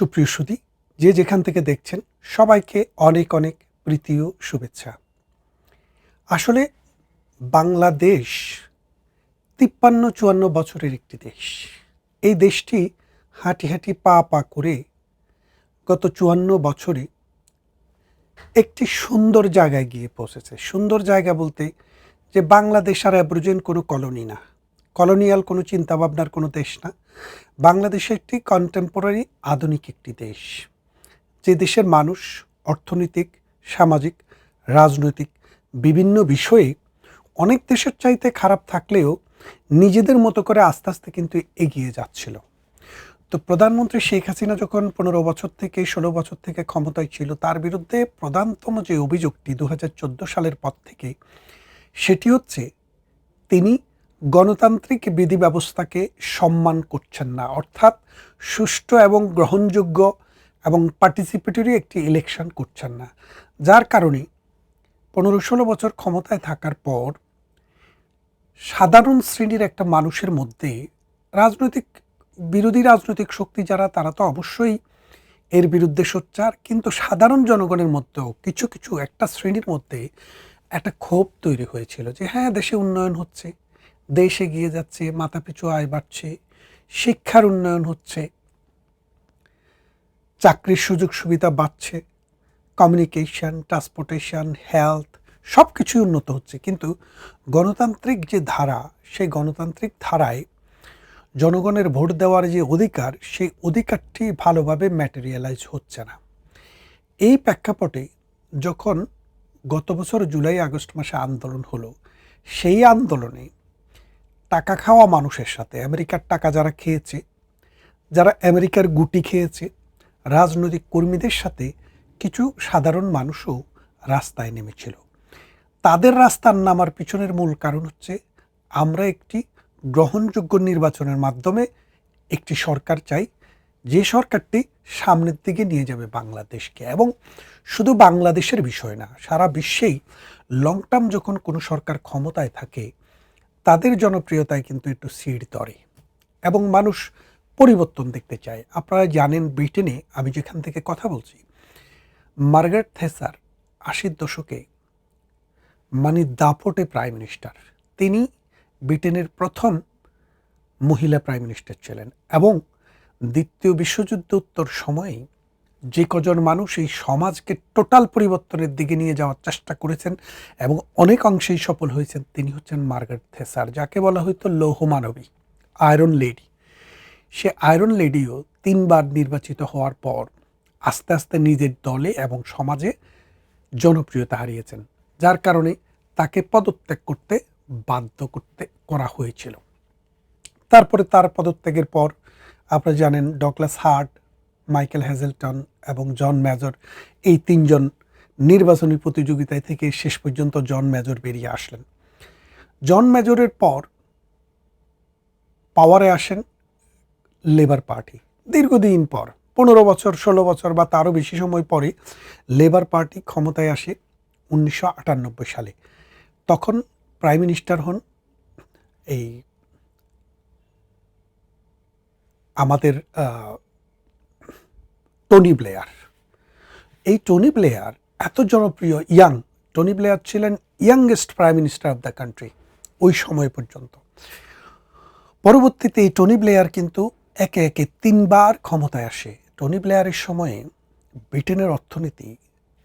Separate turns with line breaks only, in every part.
সুপ্রিয় সুদী যে যেখান থেকে দেখছেন, সবাইকে অনেক অনেক প্রীতি ও শুভেচ্ছা। আসলে বাংলাদেশ তিপ্পান্ন চুয়ান্ন বছরের একটি দেশ। এই দেশটি হাঁটি হাঁটি পা পা করে গত চুয়ান্ন বছরে একটি সুন্দর জায়গায় গিয়ে পৌঁছেছে। সুন্দর জায়গা বলতে যে বাংলাদেশ আর অ্যাব্রোজেন কোনো কলোনি না। কলোনিয়াল কোনো চিন্তাভাবনার কোনো দেশ না। বাংলাদেশ একটি কন্টেম্পোরারি আধুনিক একটি দেশ। যে দেশের মানুষ অর্থনৈতিক, সামাজিক, রাজনৈতিক বিভিন্ন বিষয়ে অনেক দেশের চাইতে খারাপ থাকলেও নিজেদের মতো করে আস্তে আস্তে কিন্তু এগিয়ে যাচ্ছিল। তো প্রধানমন্ত্রী শেখ হাসিনা যখন পনেরো বছর থেকে, ষোলো বছর থেকে ক্ষমতায় ছিল, তার বিরুদ্ধে প্রধানতম যে অভিযোগটি দু হাজার চোদ্দ সালের পর থেকে, সেটি হচ্ছে তিনি গণতান্ত্রিক বিধি ব্যবস্থাকে সম্মান করছেন না। অর্থাৎ সুষ্ঠু এবং গ্রহণযোগ্য এবং পার্টিসিপেটরি একটি ইলেকশন করছেন না। যার কারণে পনেরো ষোলো বছর ক্ষমতায় থাকার পর সাধারণ শ্রেণির একটা মানুষের মধ্যে রাজনৈতিক, বিরোধী রাজনৈতিক শক্তি যারা, তারা তো অবশ্যই এর বিরুদ্ধে সোচ্চার। কিন্তু সাধারণ জনগণের মধ্যেও কিছু কিছু একটা শ্রেণির মধ্যে একটা ক্ষোভ তৈরি হয়েছিল যে হ্যাঁ দেশে উন্নয়ন হচ্ছে। দেশ এগিয়ে যাচ্ছে মাথাপিছু আয় বাড়ছে, শিক্ষার উন্নয়ন হচ্ছে, চাকরির সুযোগ সুবিধা বাড়ছে কমিউনিকেশন ট্রান্সপোর্টেশন হেলথ সব কিছুই উন্নত হচ্ছে। কিন্তু গণতান্ত্রিক যে ধারা, সেই গণতান্ত্রিক ধারায় জনগণের ভোট দেওয়ার যে অধিকার, সেই অধিকারটি ভালোভাবে ম্যাটেরিয়ালাইজ হচ্ছে না। এই প্রেক্ষাপটে যখন গত বছর জুলাই আগস্ট মাসে আন্দোলন হলো, সেই আন্দোলনে টাকা খাওয়া মানুষের সাথে, আমেরিকার টাকা যারা খেয়েছে, যারা আমেরিকার গুটি খেয়েছে, রাজনৈতিক কর্মীদের সাথে কিছু সাধারণ মানুষও রাস্তায় নেমেছিল। তাদের রাস্তার নামার পিছনের মূল কারণ হচ্ছে আমরা একটি গ্রহণযোগ্য নির্বাচনের মাধ্যমে একটি সরকার চাই, যে সরকারটি সামনের দিকে নিয়ে যাবে বাংলাদেশকে। এবং শুধু বাংলাদেশের বিষয় না, সারা বিশ্বেই লং টার্ম যখন কোনো সরকার ক্ষমতায় থাকে তাদের জনপ্রিয়তায় কিন্তু একটু সিঁড় ধরে এবং মানুষ পরিবর্তন দেখতে চায়। আপনারা জানেন ব্রিটেনে, আমি যেখান থেকে কথা বলছি, মার্গারেট থেসার আশির দশকে মানে দাপটে প্রাইম মিনিস্টার। তিনি ব্রিটেনের প্রথম মহিলা প্রাইম মিনিস্টার ছিলেন এবং দ্বিতীয় বিশ্বযুদ্ধ উত্তর সময়ে যে কজন মানুষ এই সমাজকে টোটাল পরিবর্তনের দিকে নিয়ে যাওয়ার চেষ্টা করেছেন এবং অনেক অংশেই সফল হয়েছেন তিনি হচ্ছেন মার্গারেট থেসার, যাকে বলা হয়তো লৌহ মানবী, আয়রন লেডি। সে আয়রন লেডিও তিনবার নির্বাচিত হওয়ার পর আস্তে আস্তে নিজের দলে এবং সমাজে জনপ্রিয়তা হারিয়েছেন, যার কারণে তাকে পদত্যাগ করতে বাধ্য করতে করা হয়েছিল। তারপরে তার পদত্যাগের পর আপনারা জানেন ডগলাস হার্ট মাইকেল হ্যাজেলটন এবং জন মেজর এই তিনজন নির্বাচনী প্রতিযোগিতায় থেকে শেষ পর্যন্ত জন মেজর বেরিয়ে আসলেন। জন মেজরের পর পাওয়ারে আসেন লেবার পার্টি। দীর্ঘদিন পর, পনেরো বছর, ষোলো বছর বা তারও বেশি সময় পরে লেবার পার্টি ক্ষমতায় আসে উনিশশো আটানব্বই সালে। তখন প্রাইম মিনিস্টার হন এই আমাদের টনি ব্লেয়ার এই টনি ব্লেয়ার এত জনপ্রিয় ইয়াং টনি ব্লেয়ার ছিলেন youngest prime minister of the country ওই সময় পর্যন্ত। পরবর্তীতে এই টনি ব্লেয়ার কিন্তু একে একে তিনবার ক্ষমতায় আসে। টনি ব্লেয়ারের সময়ে ব্রিটেনের অর্থনীতি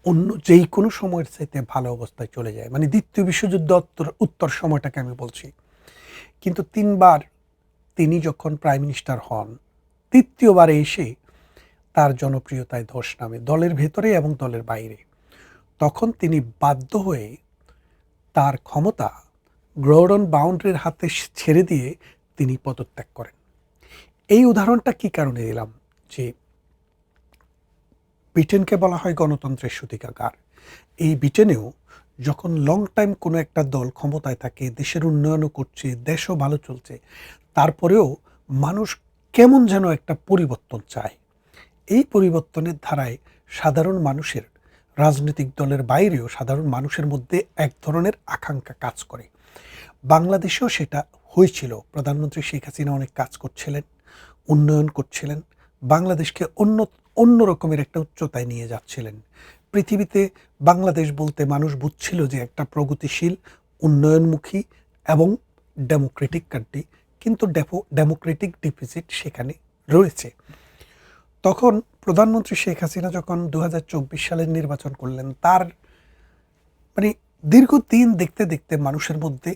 অন্য যেই কোনো সময়ের চাইতে ভালো অবস্থায় চলে যায়। মানে দ্বিতীয় বিশ্বযুদ্ধ উত্তর সময়টাকে আমি বলছি। কিন্তু তিনবার তিনি যখন প্রাইম মিনিস্টার হন, তৃতীয়বারে এসে তার জনপ্রিয়তায় ধস নামে দলের ভেতরে এবং দলের বাইরে। তখন তিনি বাধ্য হয়ে তার ক্ষমতা গ্রোডন বাউন্ডারির হাতে ছেড়ে দিয়ে তিনি পদত্যাগ করেন। এই উদাহরণটা কি কারণে দিলাম? যে ব্রিটেনকে বলা হয় গণতন্ত্রের সূতিকাগার। এই ব্রিটেনেও যখন লং টাইম কোনো একটা দল ক্ষমতায় থাকে, দেশের উন্নয়নও করছে, দেশও ভালো চলছে, তারপরেও মানুষ কেমন যেন একটা পরিবর্তন চায়। এই পরিবর্তনের ধারায় সাধারণ মানুষের, রাজনৈতিক দলের বাইরেও সাধারণ মানুষের মধ্যে এক ধরনের আকাঙ্ক্ষা কাজ করে। বাংলাদেশেও সেটা হয়েছিল। প্রধানমন্ত্রী শেখ হাসিনা অনেক কাজ করছিলেন, উন্নয়ন করছিলেন, বাংলাদেশকে অন্য অন্য রকমের একটা উচ্চতায় নিয়ে যাচ্ছিলেন। পৃথিবীতে বাংলাদেশ বলতে মানুষ বুঝছিল যে একটা প্রগতিশীল, উন্নয়নমুখী এবং ডেমোক্রেটিক কান্ট্রি কিন্তু ডেমোক্রেটিক ডিফিসিট সেখানে রয়েছে। তখন প্রধানমন্ত্রী শেখ হাসিনা যখন দু হাজার চব্বিশ সালের নির্বাচন করলেন, তার মানে দীর্ঘদিন দেখতে দেখতে মানুষের মধ্যে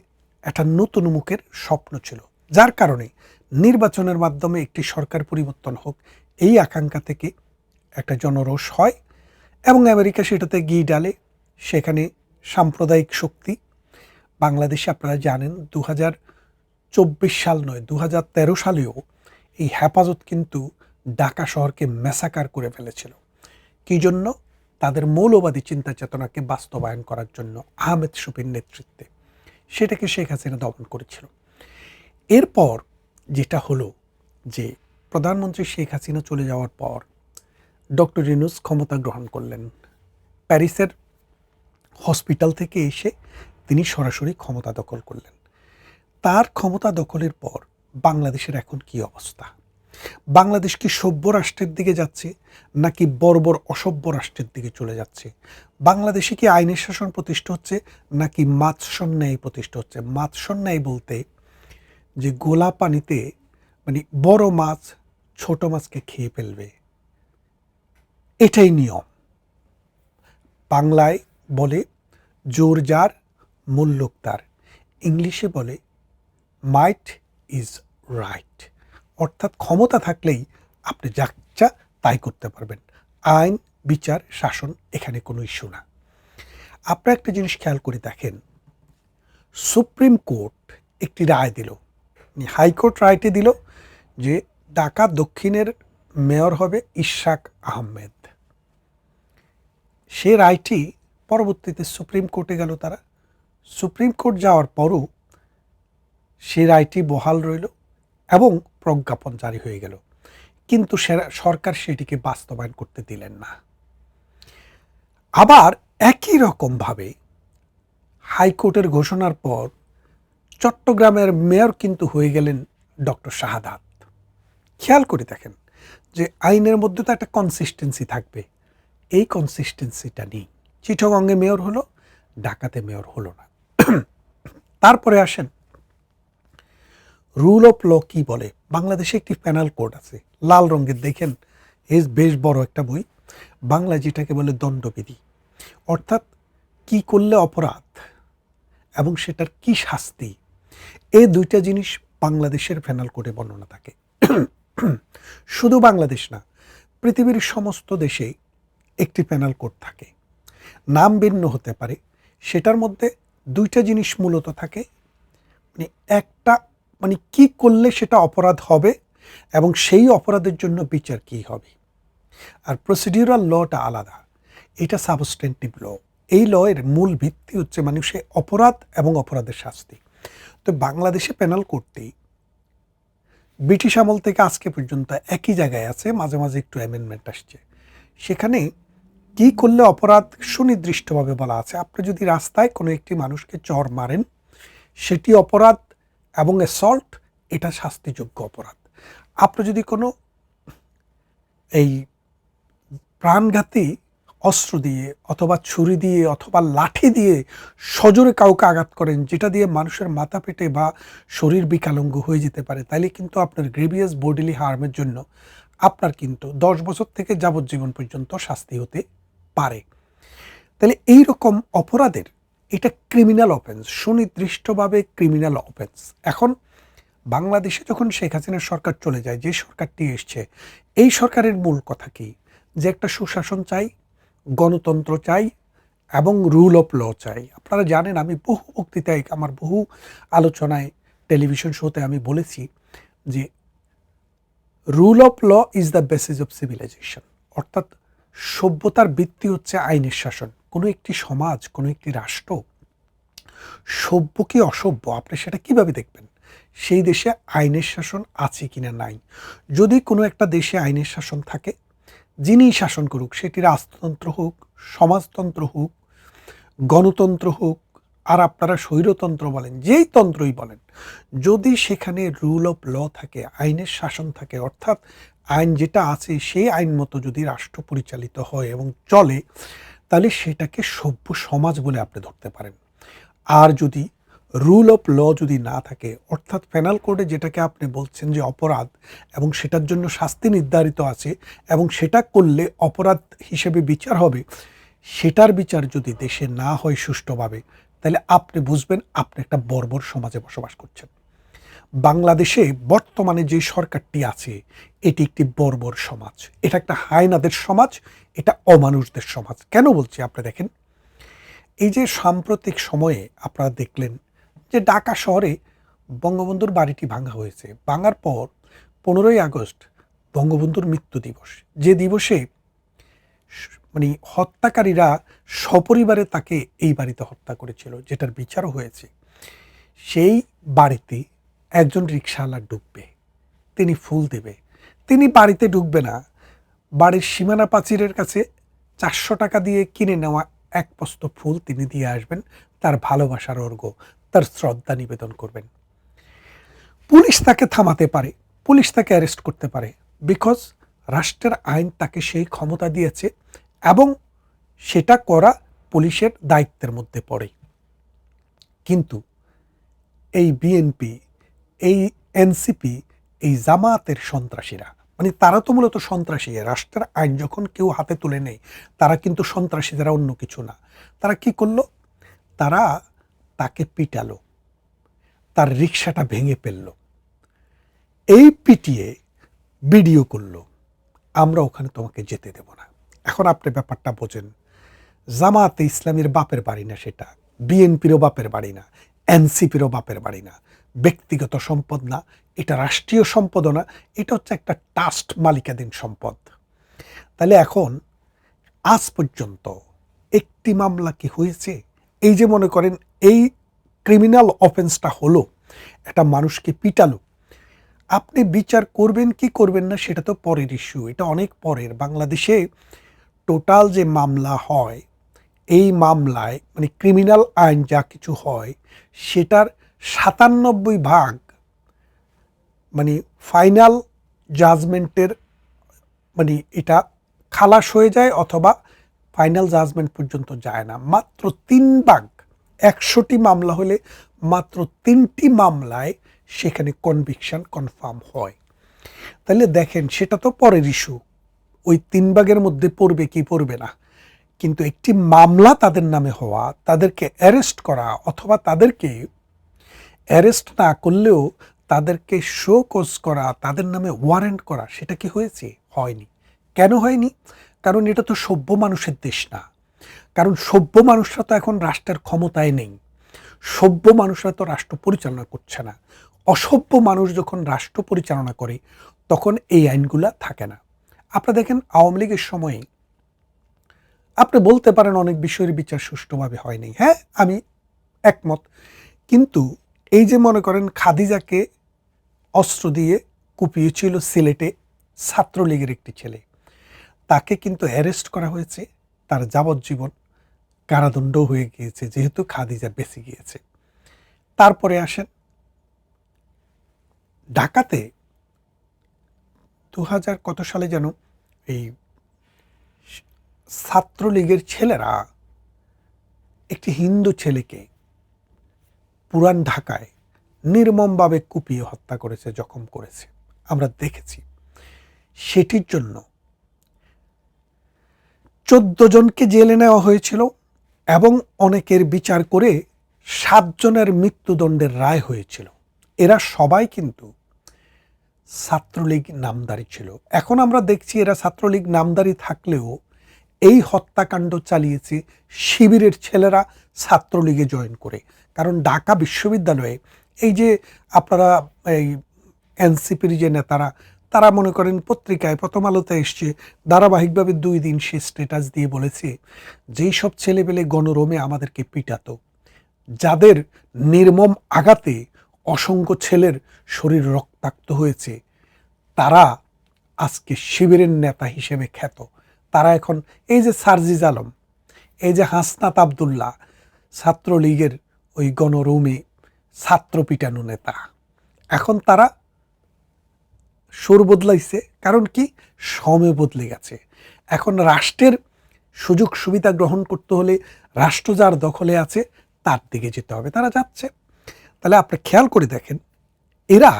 একটা নতুন মুখের স্বপ্ন ছিল। যার কারণে নির্বাচনের মাধ্যমে একটি সরকার পরিবর্তন হোক, এই আকাঙ্ক্ষা থেকে একটা জনরোষ হয় এবং আমেরিকা সেটাতে গিয়ে ডালে। সেখানে সাম্প্রদায়িক শক্তি, বাংলাদেশে আপনারা জানেন দু সাল নয় দু সালেও এই হেফাজত কিন্তু ঢাকা শহরকে মেসাকার করে ফেলেছিল। কি জন্য? তাদের মৌলবাদী চিন্তা চেতনাকে বাস্তবায়ন করার জন্য আহমেদ শফির নেতৃত্বে। সেটাকে শেখ হাসিনা দমন করেছিল। এরপর যেটা হলো যে প্রধানমন্ত্রী শেখ হাসিনা চলে যাওয়ার পর ডক্টর রিনুস ক্ষমতা গ্রহণ করলেন। প্যারিসের হসপিটাল থেকে এসে তিনি সরাসরি ক্ষমতা দখল করলেন। তার ক্ষমতা দখলের পর বাংলাদেশের এখন কি অবস্থা? বাংলাদেশ কি সভ্য রাষ্ট্রের দিকে যাচ্ছে, নাকি বর্বর অসভ্য রাষ্ট্রের দিকে চলে যাচ্ছে? বাংলাদেশে কি আইনের শাসন প্রতিষ্ঠা হচ্ছে, নাকি মাৎসর ন্যায় প্রতিষ্ঠা হচ্ছে? মাৎসর ন্যায় বলতে যে গোলা পানিতে মানে বড় মাছ ছোট মাছকে খেয়ে ফেলবে। এটাই নিয়ম। বাংলায় বলে, জোর যার, মূল্যক তার। ইংলিশে বলে মাইট ইজ রাইট অর্থাৎ ক্ষমতা থাকলেই আপনি যা তাই করতে পারবেন। আইন, বিচার, শাসন এখানে কোনো ইস্যু না। আপনারা একটা জিনিস খেয়াল করে দেখেন। সুপ্রিম কোর্ট একটি রায় দিল। হাইকোর্ট রায়টি দিল যে ঢাকা দক্ষিণের মেয়র হবে ইশাক আহমেদ। সে রায়টি পরবর্তীতে সুপ্রিম কোর্টে গেল তারা। সুপ্রিম কোর্ট যাওয়ার পরও সে রায়টি বহাল রইল। এবং প্রজ্ঞাপন জারি হয়ে গেল। কিন্তু সরকার সেটিকে বাস্তবায়ন করতে দিলেন না। আবার একই রকমভাবে হাইকোর্টের ঘোষণার পর চট্টগ্রামের মেয়র কিন্তু হয়ে গেলেন ডক্টর শাহাদাত। খেয়াল করে দেখেন যে আইনের মধ্যে তো একটা কনসিস্টেন্সি থাকবে। এই কনসিস্টেন্সিটা নেই। চিঠগঙ্গে মেয়র হলো, ঢাকাতে মেয়র হলো না। তারপরে আসেন রুল অফ ল কি বলে? বাংলাদেশে একটি প্যানাল কোড আছে। লাল রঙের, দেখেন এস বেশ বড় একটা বই। বাংলা যেটাকে বলে দণ্ডবিধি। অর্থাৎ কি করলে অপরাধ এবং সেটার কি শাস্তি? এই দুইটা জিনিস বাংলাদেশের প্যানাল কোডে বর্ণনা থাকে। শুধু বাংলাদেশ না, পৃথিবীর সমস্ত দেশেই একটি প্যানাল কোড থাকে। নাম ভিন্ন হতে পারে। সেটার মধ্যে দুইটা জিনিস মূলত থাকে। মানে একটা মানে কি করলে সেটা অপরাধ হবে এবং সেই অপরাধের জন্য বিচার কি হবে? আর প্রসিডিউরাল লটা আলাদা। এটা সাবস্টেন্টিভ ল এই ল এর মূল ভিত্তি হচ্ছে মানুষে অপরাধ এবং অপরাধের শাস্তি। তো বাংলাদেশে প্যানাল কোডটি ব্রিটিশ আমল থেকে আজকে পর্যন্ত একই জায়গায় আছে, মাঝে মাঝে একটু অ্যামেন্ডমেন্ট আসছে। সেখানে কি করলে অপরাধ সুনির্দিষ্টভাবে বলা আছে? আপনি যদি রাস্তায় কোনো একটি মানুষকে চর মারেন, সেটি অপরাধ এবং অ্যাসল্ট এটা শাস্তিযোগ্য অপরাধ। আপনি যদি কোনো এই প্রাণঘাতী অস্ত্র দিয়ে অথবা ছুরি দিয়ে অথবা লাঠি দিয়ে সজোরে কাউকে আঘাত করেন, যেটা দিয়ে মানুষের মাথা পেটে বা শরীর বিকালঙ্গ হয়ে যেতে পারে, তাইলে কিন্তু আপনার গ্রেভিয়াস বডিলি হার্মের জন্য আপনার কিন্তু দশ বছর থেকে যাবজ্জীবন পর্যন্ত শাস্তি হতে পারে। তাহলে এই রকম অপরাধের এটা ক্রিমিনাল অফেন্স সুনির্দিষ্টভাবে ক্রিমিনাল অফেন্স এখন বাংলাদেশে যখন শেখ হাসিনার সরকার চলে যায়, যে সরকারটি এসছে, এই সরকারের মূল কথা কি? যে একটা সুশাসন চাই, গণতন্ত্র চাই, এবং রুল অফ ল চাই। আপনারা জানেন, আমি বহু বক্তৃতায়, আমার বহু আলোচনায় টেলিভিশন শোতে আমি বলেছি যে rule of law is the basis of civilisation অর্থাৎ সভ্যতার ভিত্তি হচ্ছে আইনের শাসন। কোনো একটি সমাজ, কোনো একটি রাষ্ট্র সভ্য কি অসভ্য, আপনি সেটা কীভাবে দেখবেন? সেই দেশে আইনের শাসন আছে কিনা নাই? যদি কোনো একটা দেশে আইনের শাসন থাকে, যিনি শাসন করুক, সেটি রাজতন্ত্র হোক, সমাজতন্ত্র হোক, গণতন্ত্র হোক, আর আপনারা স্বৈরতন্ত্র বলেন, যেই তন্ত্রই বলেন, যদি সেখানে রুল অফ ল থাকে, আইনের শাসন থাকে, অর্থাৎ আইন যেটা আছে, সেই আইন মতো যদি রাষ্ট্র পরিচালিত হয় এবং চলে তাহলে সেটাকে সভ্য সমাজ বলে আপনি ধরতে পারেন। আর যদি রুল অফ ল যদি না থাকে, অর্থাৎ পেনাল কোডে যেটাকে আপনি বলছেন যে অপরাধ, এবং সেটার জন্য শাস্তি নির্ধারিত আছে, এবং সেটা করলে অপরাধ হিসেবে বিচার হবে, সেটার বিচার যদি দেশে না হয় সুষ্ঠুভাবে, তাহলে আপনি বুঝবেন আপনি একটা বর্বর সমাজে বসবাস করছেন। বাংলাদেশে বর্তমানে যে সরকারটি আছে, এটি একটি বর্বর সমাজ। এটা একটা হায়নাদের সমাজ, এটা অমানুষদের সমাজ। কেন বলছি আপনি দেখেন? এই যে সাম্প্রতিক সময়ে আপনারা দেখলেন যে ঢাকা শহরে বঙ্গবন্ধুর বাড়িটি ভাঙা হয়েছে। ভাঙার পর পনেরোই আগস্ট বঙ্গবন্ধুর মৃত্যু দিবস। যে দিবসে মানে হত্যাকারীরা সপরিবারে তাকে এই বাড়িতে হত্যা করেছিল, যেটার বিচারও হয়েছে। সেই বাড়িতে একজন রিক্সাওয়ালা ঢুকবে তিনি ফুল দেবে। তিনি বাড়িতে ঢুকবে না। বাড়ির সীমানা প্রাচীরের কাছে চারশো টাকা দিয়ে কিনে নেওয়া এক বস্ত ফুল তিনি দিয়ে আসবেন, তার ভালোবাসার অর্ঘ তার শ্রদ্ধা নিবেদন করবেন। পুলিশ তাকে থামাতে পারে, পুলিশ তাকে অ্যারেস্ট করতে পারে বিকজ রাষ্ট্রের আইন তাকে সেই ক্ষমতা দিয়েছে এবং সেটা করা পুলিশের দায়িত্বের মধ্যে পড়ে। কিন্তু এই বিএনপি এই এনসিপি, এই জামাতের সন্ত্রাসীরা। মানে তারা তো মূলত সন্ত্রাসী। রাষ্ট্রের আইন যখন কেউ হাতে তুলে নেয় তারা কিন্তু সন্ত্রাসী তারা অন্য কিছু না। তারা কি করল? তারা তাকে পিটালো। তার রিক্সাটা ভেঙে ফেলল। এই পিটিয়ে ভিডিও করল। আমরা ওখানে তোমাকে যেতে দেব না। এখন আপনি ব্যাপারটা বোঝেন। জামাতে ইসলামের বাপের বাড়ি না সেটা। বিএনপিরও বাপের বাড়ি না। এনসিপিরও বাপের বাড়ি না। ব্যক্তিগত সম্পদ না, এটা রাষ্ট্রীয় সম্পদও না, এটা হচ্ছে একটা ট্রাস্ট মালিকাধীন সম্পদ। তাহলে এখন আজ পর্যন্ত একটি মামলা কি হয়েছে? এই যে মনে করেন এই ক্রিমিনাল অফেন্সটা হলো, একটা মানুষকে পিটালো। আপনি বিচার করবেন কি করবেন না সেটা তো পরের ইস্যু এটা অনেক পরের। বাংলাদেশে টোটাল যে মামলা হয়, এই মামলায় মানে ক্রিমিনাল আইন যা কিছু হয়, সেটার সাতানব্বই ভাগ মানে ফাইনাল জাজমেন্টের মানে এটা খালাস হয়ে যায় অথবা ফাইনাল জাজমেন্ট পর্যন্ত যায় না। মাত্র তিন ভাগ, একশোটি মামলা হলে মাত্র তিনটি মামলায় সেখানে কনভিকশন কনফার্ম হয়। তাহলে দেখেন, সেটা তো পরের ইস্যু ওই তিন ভাগের মধ্যে পড়বে কি পড়বে না। কিন্তু একটি মামলা তাদের নামে হওয়া, তাদেরকে অ্যারেস্ট করা অথবা তাদেরকে অ্যারেস্ট না করলেও তাদেরকে শো কোজ করা, তাদের নামে ওয়ারেন্ট করা, সেটা কি হয়েছে? হয়নি। কেন হয়নি? কারণ এটা তো সভ্য মানুষের দেশ না। কারণ সভ্য মানুষরা তো এখন রাষ্ট্রের ক্ষমতায় নেই। সভ্য মানুষরা তো রাষ্ট্র পরিচালনা করছে না। অসভ্য মানুষ যখন রাষ্ট্র পরিচালনা করে, তখন এই আইনগুলা থাকে না। আপনারা দেখেন, আওয়ামী লীগের সময়ে আপনি বলতে পারেন অনেক বিষয়ের বিচার সুষ্ঠুভাবে হয়নি। হ্যাঁ আমি একমত। কিন্তু এই যে মনে করেন খাদিজাকে অস্ত্র দিয়ে কুপিয়েছিল সিলেটে ছাত্রলীগের একটি ছেলে। তাকে কিন্তু অ্যারেস্ট করা হয়েছে। তার যাবজ্জীবন কারাদণ্ড হয়ে গিয়েছে, যেহেতু খাদিজা বেঁচে গিয়েছে। তারপরে আসেন ঢাকাতে দু হাজার কত সালে যেন এই ছাত্রলীগের ছেলেরা একটি হিন্দু ছেলেকে পুরান ঢাকায় নির্মমভাবে কুপিয়ে হত্যা করেছে, জখম করেছে। আমরা দেখেছি। সেটির জন্য চোদ্দ জনকে জেলে নেওয়া হয়েছিল এবং অনেকের বিচার করে সাতজনের মৃত্যুদণ্ডের রায় হয়েছিল। এরা সবাই কিন্তু ছাত্রলীগ নামদারি ছিল। এখন আমরা দেখছি এরা ছাত্রলীগ নামদারি থাকলেও এই হত্যাকাণ্ড চালিয়েছে শিবিরের ছেলেরা ছাত্রলীগে জয়েন করে। কারণ ঢাকা বিশ্ববিদ্যালয়ে এই যে আপনারা এই এনসিপির যে নেতারা, তারা মনে করেন পত্রিকায় প্রথম আলোতে এসছে, ধারাবাহিকভাবে দুই দিন সে স্ট্যাটাস দিয়ে বলেছে, যেই সব ছেলেবেলে গণরোমে আমাদেরকে পিটাতো, যাদের নির্মম আঘাতে অসংখ্য ছেলের শরীর রক্তাক্ত হয়েছে, তারা আজকে শিবিরের নেতা হিসেবে খ্যাত। তারা এখন এই যে সার্জিজ আলম, এই যে হাসনাত আবদুল্লাহ, ছাত্রলীগের ওই গণরৌমে ছাত্র পিটানো নেতা। এখন তারা সুর বদলাইছে, কারণ কি? সময় বদলে গেছে। এখন রাষ্ট্রের সুযোগ সুবিধা গ্রহণ করতে হলে রাষ্ট্র যার দখলে আছে, তার দিকে যেতে হবে, তারা যাচ্ছে। তাহলে আপনি খেয়াল করে দেখেন, এরা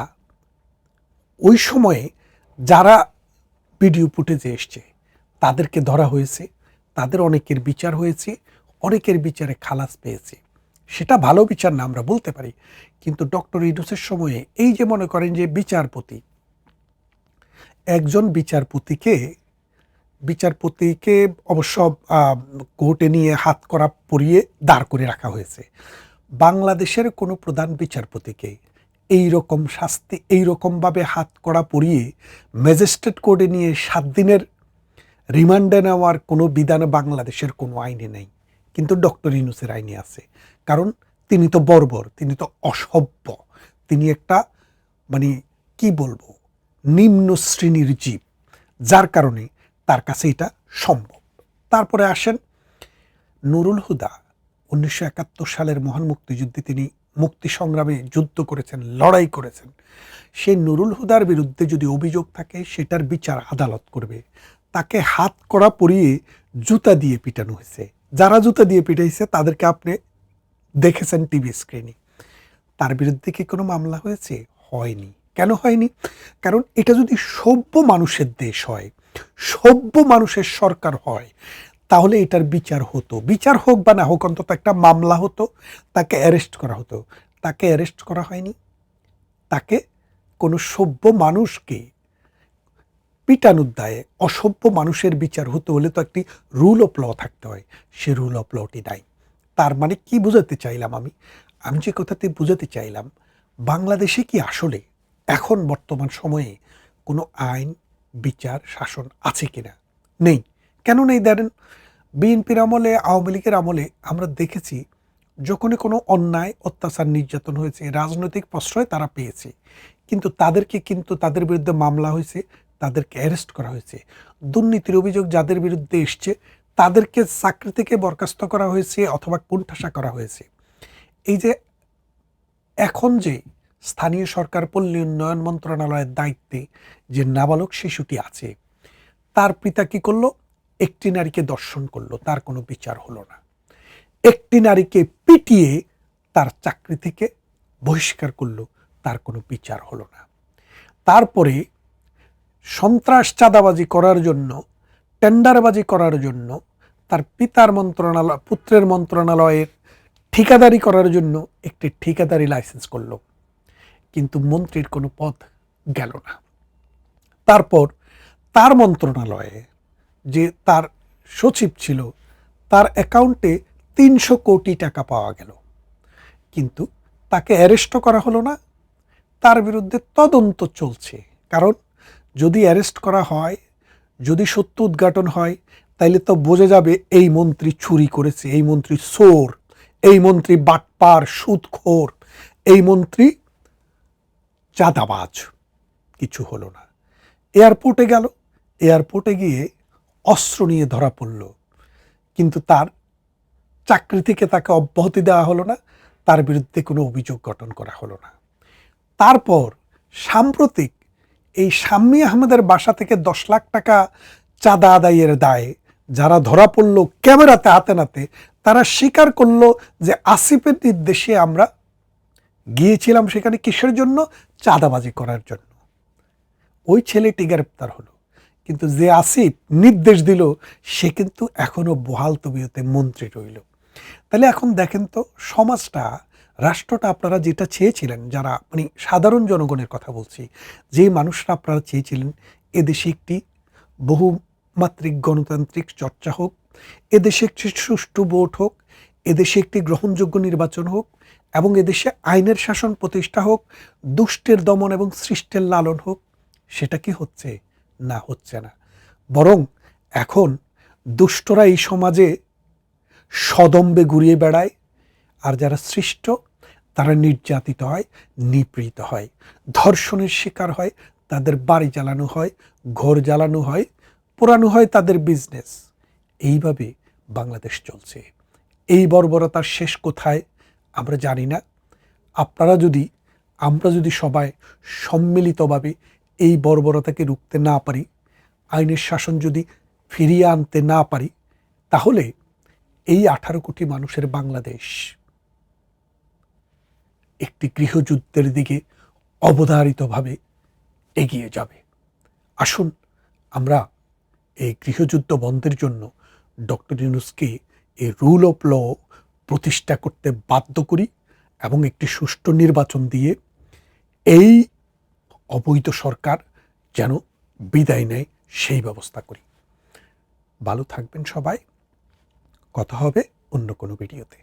ওই সময়ে যারা ভিডিও ফুটেজে এসছে, তাদেরকে ধরা হয়েছে, তাদের অনেকের বিচার হয়েছে, অনেকের বিচারে খালাস পেয়েছে। সেটা ভালো বিচার না, আমরা বলতে পারি। কিন্তু ডক্টর ইডুসের সময়ে এই যে মনে করেন যে বিচারপতি, একজন বিচারপতিকে বিচারপতিকে অবশ্য কোর্টে নিয়ে হাত করা পরিয়ে দাঁড় করে রাখা হয়েছে। বাংলাদেশের কোনো প্রধান বিচারপতিকে এই রকম শাস্তি এই রকমভাবে হাত করা পরিয়ে ম্যাজিস্ট্রেট কোর্টে নিয়ে সাত দিনের রিমান্ডে নেওয়ার কোনো বিধান বাংলাদেশের কোনো আইনে নেই। কিন্তু ডক্টর ইনুসের আইনে আছে। কারণ তিনি তো বর্বর, তিনি তো অসভ্য, তিনি একটা মানে কি বলব, নিম্ন শ্রেণির জীব, যার কারণে তার কাছে এটা সম্ভব। তারপরে আসেন নুরুল হুদা, উনিশশো একাত্তর সালের মহান মুক্তিযুদ্ধে তিনি মুক্তি সংগ্রামে যুদ্ধ করেছেন, লড়াই করেছেন। সেই নুরুল হুদার বিরুদ্ধে যদি অভিযোগ থাকে, সেটার বিচার আদালত করবে। তাকে হাত করা পরিয়ে জুতা দিয়ে পিটানো হয়েছে। যারা জুতা দিয়ে পিটাইছে, তাদেরকে আপনি দেখেছেন টিভি স্ক্রিনে। তার বিরুদ্ধে কি কোনো মামলা হয়েছে? হয়নি। কেন হয়নি? কারণ এটা যদি সভ্য মানুষের দেশ হয়, সভ্য মানুষের সরকার হয়, তাহলে এটার বিচার হতো। বিচার হোক বা না হোক, অন্তত একটা মামলা হতো, তাকে অ্যারেস্ট করা হতো। তাকে অ্যারেস্ট করা হয়নি। তাকে কোনো সভ্য মানুষকে পিটানোর দায়ে অসভ্য মানুষের বিচার হতে হলে তো একটি রুল অফ ল থাকতে হয়। সে রুল অফ লটি নাই। তার মানে কি বোঝাতে চাইলাম আমি? আমি যে কথাতে বোঝাতে চাইলাম, বাংলাদেশে কি আসলে এখন বর্তমান সময়ে কোনো আইন, বিচার, শাসন আছে কিনা? নেই। কেন নেই দেখেন বিএনপির আমলে, আওয়ামী লীগের আমলে আমরা দেখেছি, যখনই কোনো অন্যায়, অত্যাচার, নির্যাতন হয়েছে, রাজনৈতিক প্রশ্রয় তারা পেয়েছে। কিন্তু তাদেরকে কিন্তু তাদের বিরুদ্ধে মামলা হয়েছে, তাদেরকে অ্যারেস্ট করা হয়েছে। দুর্নীতির অভিযোগ যাদের বিরুদ্ধে এসছে তাদেরকে চাকরি থেকে বরখাস্ত করা হয়েছে অথবা কোণঠাসা করা হয়েছে। এই যে এখন যে স্থানীয় সরকার পল্লী উন্নয়ন মন্ত্রণালয়ের দায়িত্বে যে নাবালক শিশুটি আছে, তার পিতা কি করল? একটি নারীকে দর্শন করল, তার কোনো বিচার হলো না। একটি নারীকে পিটিয়ে তার চাকরি থেকে বহিষ্কার করল, তার কোনো বিচার হলো না। তারপরে সন্ত্রাস চাঁদাবাজি করার জন্য টেন্ডারবাজি করার জন্য, তার পিতার মন্ত্রণালয়, পুত্রের মন্ত্রণালয়ের ঠিকাদারি করার জন্য একটি ঠিকাদারি লাইসেন্স করল। কিন্তু মন্ত্রীর কোনো পদ গেল না। তারপর তার মন্ত্রণালয়ে যে তার সচিব ছিল, তার অ্যাকাউন্টে তিনশো কোটি টাকা পাওয়া গেল। কিন্তু তাকে অ্যারেস্টও করা হলো না। তার বিরুদ্ধে তদন্ত চলছে। কারণ যদি অ্যারেস্ট করা হয় যদি সত্য উদ্ঘাটন হয়, তাইলে তো বোঝা যাবে এই মন্ত্রী চুরি করেছে, এই মন্ত্রী সোর এই মন্ত্রী বাটপার, সুদখোর, এই মন্ত্রী চাঁদাবাজ। কিছু হলো না। এয়ারপোর্টে গেল, এয়ারপোর্টে গিয়ে অস্ত্র নিয়ে ধরা পড়ল। কিন্তু তার চাকরি থেকে তাকে অব্যাহতি দেওয়া হলো না, তার বিরুদ্ধে কোনো অভিযোগ গঠন করা হলো না। তারপর সাম্প্রতিক এই শাম্মী আহমেদের বাসা থেকে দশ লাখ টাকা চাঁদা আদায়ের দায়ে। যারা ধরা পড়ল ক্যামেরাতে, হাতে নাতে, তারা স্বীকার করল যে আসিফের নির্দেশে আমরা গিয়েছিলাম সেখানে কিসের জন্য? চাঁদাবাজি করার জন্য। ওই ছেলেটি গ্রেপ্তার হলো। কিন্তু যে আসিফ নির্দেশ দিল, সে কিন্তু এখনও বহাল তবিয়তে মন্ত্রী রইল। তাহলে এখন দেখেন তো সমাজটা রাষ্ট্রটা আপনারা যেটা চেয়েছিলেন, যারা মানে সাধারণ জনগণের কথা বলছি যে মানুষরা আপনারা চেয়েছিলেন, এদেশে একটি বহুমাত্রিক গণতান্ত্রিক চর্চা হোক, এদেশে একটি সুষ্ঠু ভোট হোক, এদেশে একটি গ্রহণযোগ্য নির্বাচন হোক, এবং এদেশে আইনের শাসন প্রতিষ্ঠা হোক, দুষ্টের দমন এবং সৃষ্টের লালন হোক, সেটা কি হচ্ছে? না হচ্ছে না। বরং এখন দুষ্টরা এই সমাজে সদম্বে ঘুরিয়ে বেড়ায়, আর যারা সৃষ্ট তারা নির্যাতিত হয়, নিপীড়িত হয়। ধর্ষণের শিকার হয়, তাদের বাড়ি জ্বালানো হয়, ঘর জ্বালানো হয়, পোড়ানো হয় তাদের বিজনেস এইভাবে বাংলাদেশ চলছে। এই বর্বরতার শেষ কোথায় আমরা জানি না। আপনারা যদি, আমরা যদি সবাই সম্মিলিতভাবে এই বর্বরতাকে রুখতে না পারি, আইনের শাসন যদি ফিরিয়ে আনতে না পারি, তাহলে এই আঠারো কোটি মানুষের বাংলাদেশ একটি গৃহযুদ্ধের দিকে অবধারিতভাবে এগিয়ে যাবে। আসুন আমরা এই গৃহযুদ্ধ বন্ধের জন্য ডক্টর ইউনুসকে এই রুল অফ ল প্রতিষ্ঠা করতে বাধ্য করি এবং একটি সুষ্ঠু নির্বাচন দিয়ে এই অবৈধ সরকার যেন বিদায় নেয় সেই ব্যবস্থা করি। ভালো থাকবেন সবাই। কথা হবে অন্য কোনো ভিডিওতে।